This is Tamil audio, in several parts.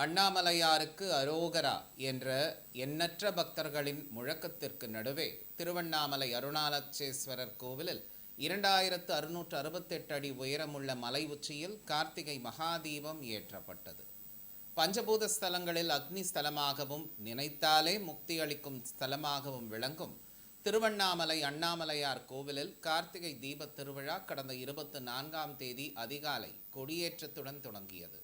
அண்ணாமலையாருக்கு அரோகரா என்ற எண்ணற்ற பக்தர்களின் முழக்கத்திற்கு நடுவே திருவண்ணாமலை அருணாலட்சேஸ்வரர் கோவிலில் இரண்டாயிரத்து அறுநூற்று அறுபத்தெட்டு அடி உயரமுள்ள மலை உச்சியில் கார்த்திகை மகாதீபம் ஏற்றப்பட்டது. பஞ்சபூத ஸ்தலங்களில் அக்னி ஸ்தலமாகவும் நினைத்தாலே முக்தி அளிக்கும் ஸ்தலமாகவும் விளங்கும் திருவண்ணாமலை அண்ணாமலையார் கோவிலில் கார்த்திகை தீபத் திருவிழா கடந்த இருபத்தி நான்காம் தேதி அதிகாலை கொடியேற்றத்துடன் தொடங்கியது.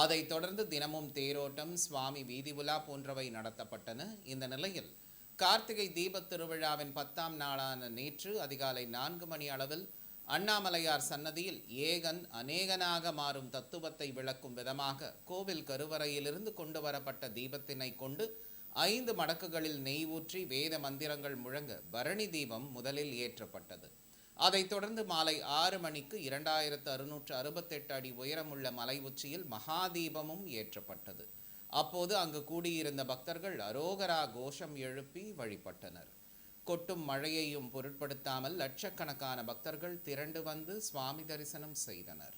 அதைத் தொடர்ந்து தினமும் தேரோட்டம் சுவாமி வீதி உலா போன்றவை நடத்தப்பட்டன. இந்த நிலையில் கார்த்திகை தீபத் திருவிழாவின் பத்தாம் நாளான நேற்று அதிகாலை நான்கு மணி அளவில் அண்ணாமலையார் சன்னதியில் ஏகன் அநேகனாக மாறும் தத்துவத்தை விளக்கும் விதமாக கோவில் கருவறையிலிருந்து கொண்டு வரப்பட்ட தீபத்தினை கொண்டு ஐந்து மடக்குகளில் நெய் ஊற்றி வேத மந்திரங்கள் முழங்க பரணி தீபம் முதலில் ஏற்றப்பட்டது. அதைத் தொடர்ந்து மாலை ஆறு மணிக்கு இரண்டாயிரத்து அறுநூற்று அறுபத்தெட்டு அடி உயரமுள்ள மலை உச்சியில் மகாதீபமும் ஏற்றப்பட்டது. அப்போது அங்கு கூடியிருந்த பக்தர்கள் அரோகரா கோஷம் எழுப்பி வழிபட்டனர். கொட்டும் மழையையும் பொருட்படுத்தாமல் லட்சக்கணக்கான பக்தர்கள் திரண்டு வந்து சுவாமி தரிசனம் செய்தனர்.